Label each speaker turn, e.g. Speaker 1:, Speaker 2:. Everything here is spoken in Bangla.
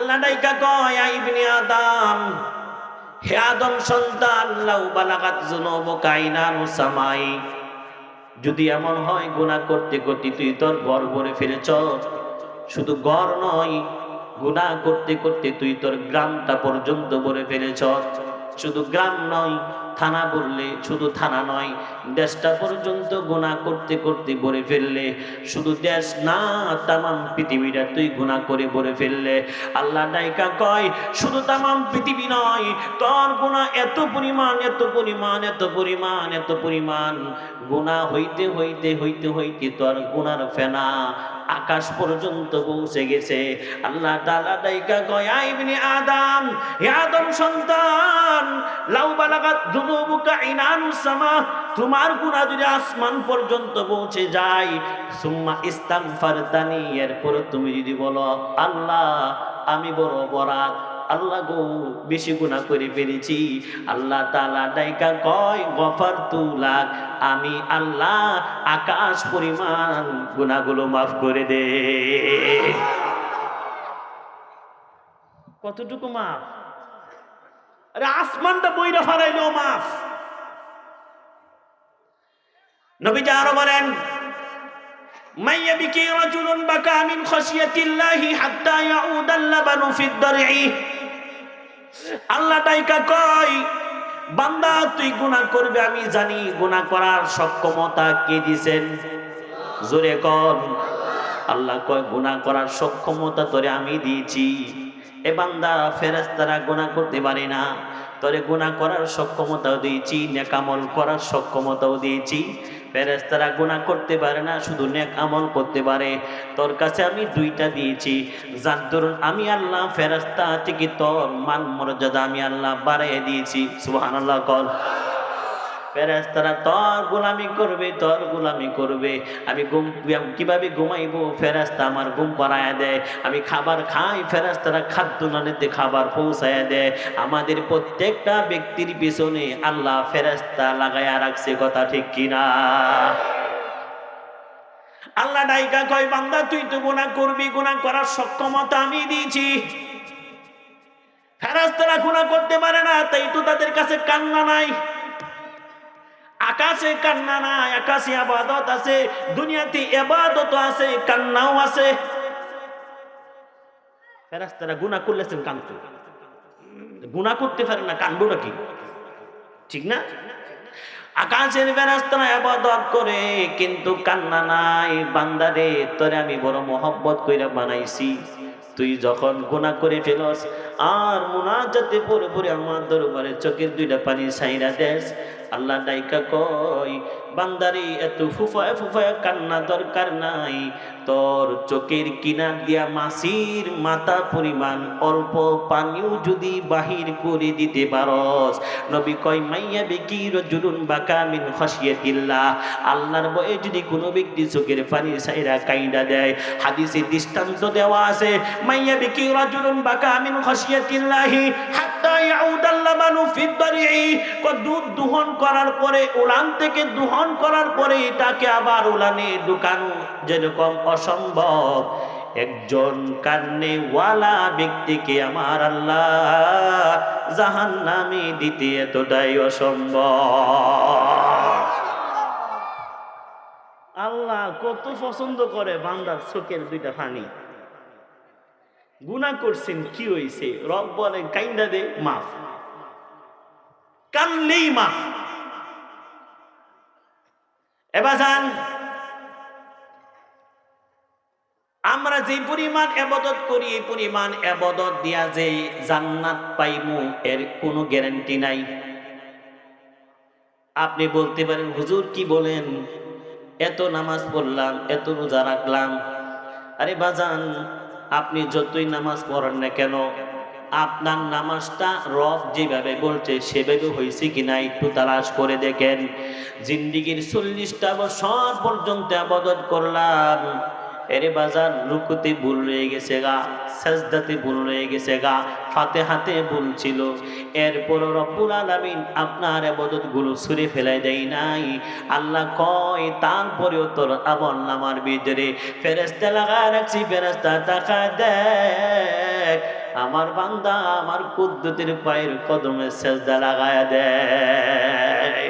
Speaker 1: আল্লাহ ডাইকা কয় আইবনি আদম, হে আদম সন্তান, লাউ বালাগাত যুনুবুকা কাইনান সামাই। যদি এমন হয় গুনাহ করতে করতে তুই তোর ঘর ভরে ফেলেছ। শুধু ঘর নয়, গুনাহ করতে করতে তুই তোর গ্রামটা পর্যন্ত ভরে ফেলেছ। শুধু গ্রাম নয়, থানা বললে শুধু থানা নয়, দেশটা পর্যন্ত গুনাহ করতে করতে ভরে ফেললে। শুধু দেশ না, তামাম পৃথিবীটা তুই গুনাহ করে ভরে ফেললে। আল্লাহ ডাইকা কয়, শুধু তামাম পৃথিবী নয়, তোর গুনাহ এত পরিমাণ এত পরিমাণ এত পরিমাণ এত পরিমাণ। গুনাহ হইতে হইতে হইতে হইতে তোর গুনার ফেনা আকাশ পর্যন্ত পৌঁছে গেছে। আল্লাহ তাআলা ডাইকা কয় আইবনি আদাম, হে আদম সন্তান লাউ বালাগাত তোমার গুনাহ যদি আসমান পর্যন্ত পৌঁছে যায় এরপর তুমি যদি বলো, আল্লাহ, আমি বড় অপরাধ, আল্লাহ গো, বেশি গুণা করে ফেলেছি। আল্লাহ তালা ডাইকা কয়, গফার তুলাক আমি আল্লাহ আকাশ পরিমাণ গুণাগুলো মাফ করে দে। কতটুকু মাফ? আরে আসমানটা বইরা ফারাইলো মাছ নবীজা আরও বলেন মাইয়া বিকি রাজুলুন বাকা মিন খাশিয়াতিল্লাহি হাত্তা ইয়াউদাল লাবানু ফিদ দারঈ। আল্লাহ ডাইকা কয়, বান্দা, তুই গুনাহ করবে, আমি জানি গুনাহ করার সক্ষমতা কে দিবেন জোরে কর আল্লাহ কয়, গুনাহ করার সক্ষমতা তোরে আমি দিয়েছি। এ বান্দা ফেরাস্তারা গোনা করতে পারে না। তোরে গুনা করার সক্ষমতাও দিয়েছি নেকামল করার সক্ষমতাও দিয়েছি। ফেরেস্তারা গুণা করতে পারে না, শুধু নেকামল করতে পারে। তোর কাছে আমি দুইটা দিয়েছি। যার দরুন আমি আল্লাহ ফেরাস্তা থেকে তোর মান মর্যাদা আমি আল্লাহ বাড়াইয়ে দিয়েছি। সুবহানাল্লাহ কর। ফেরেস্তারা তোর গোলামি করবে, তোর গোলামি করবে। আমি ঘুম কীভাবে ঘুমাইবো? ফেরেস্তা আমার ঘুম পাড়ায় দেয়। আমি খাবার খাই ফেরেস্তারা খাদ্য নানিতে খাবার পৌঁছায় দেয়। আমাদের প্রত্যেকটা ব্যক্তির পিছনে আল্লাহ ফেরেস্তা লাগাইয়া রাখছে, কথা ঠিক কিনা? আল্লাহ ডাইকা কয়, বান্দা, তুই তো গুনাহ করবি, গুনাহ করার সক্ষমতা আমি দিয়েছি। ফেরাস্তারা গুনাহ করতে পারে না, তাই তো তাদের কাছে কান্না নাই। আকাশে কান্না নাই, আকাশে আবাদত আছে, দুনিয়াতে এবাদত আছে, কান্নাও আছে। ফেরাস্তারা গুণা করলেছেন কান্ত গুণা করতে পারে না কান্দো নাকি ঠিক না? আকাশের ফেরাস্তারা আবাদত করে, কিন্তু কান্না নাই, বান্দারে, তোরে আমি বড় মহব্বত কইরা বানাইছি। তুই যখন গুনাহ করে ফেলস আর মুনাজাতে পরে পরে আমার দরবারে চোখের দুইটা পানি সাইরা দেশ। আল্লাহ ডাইকা কই বান্দারি, এত ফুফায় ফুফায় কান্না দরকার নাই। তোর চোখের কিনার দিয়া মাসির মাথা পরিমাণ অল্প পানিও যদি বাহির করে দিতে পারস। নবী কয়, মাইয়া বেকি রজুলুন বাকা মিন খসিয়াতিল্লাহ আল্লাহর বয়ে যদি কোনো ব্যক্তি চোখের পানি সাইরা কাইডা দেয়। হাদিসে দৃষ্টান্ত দেওয়া আছে, মাইয়া বেকি রজুলুন বাকা মিন খসিয়াতিল্লাহি হাত্তা ইয়াউদাল লাবানু ফিদ দারিই ক দুধ দুহন করার পরে, উলান থেকে দুহন করার পরে এটাকে আবার উলানে ঢুকানো যেরকম অসম্ভব। একজন কান্নেওয়ালা ব্যক্তিকে আমার আল্লাহ জাহান নামে দিতে এতটাই অসম্ভব। আল্লাহ কত পছন্দ করে বান্দার চোখের দুইটা পানি। গুণা করছেন, কি হয়েছে রব বলে কাইন্দা দে, মাফ। কানলেই মাফ। এবার যান। আমরা যে পরিমাণ এবাদত করি, এই পরিমাণ এবাদত দিয়া যে জান্নাত পাইমু, এর কোনো গ্যারান্টি নাই। আপনি বলতে পারেন, হুজুর, কি বলেন? এত নামাজ পড়লাম, এত রোজা রাখলাম। আরে বাজান আপনি যতই নামাজ পড়েন না কেন, আপনার নামাজটা রব যেভাবে বলছে, সেভাবে হয়েছে কিনা একটু তালাশ করে দেখেন। জিন্দিগির চল্লিশটা বছর পর্যন্ত আবদত করলাম। এরে বাজার রুকুতে ভুল রয়ে গেছে গা, সাজদাতে ভুল রয়ে গেছে গা ফাতে হাতে ভুল ছিল। এরপর রব্বুল আলামিন আপনার আবাদতগুলো ছুঁড়ে ফেলাই দেয় নাই। আল্লাহ কয়, তারপরেও তোর আমল নামার ভিতরে ফেরেস্তা লাগা রাখছি ফেরেস্তা টাকা দেখ আমার বান্দা আমার কুদ্দুতির পায়ের কদমে সেজদা লাগায়া দেয়।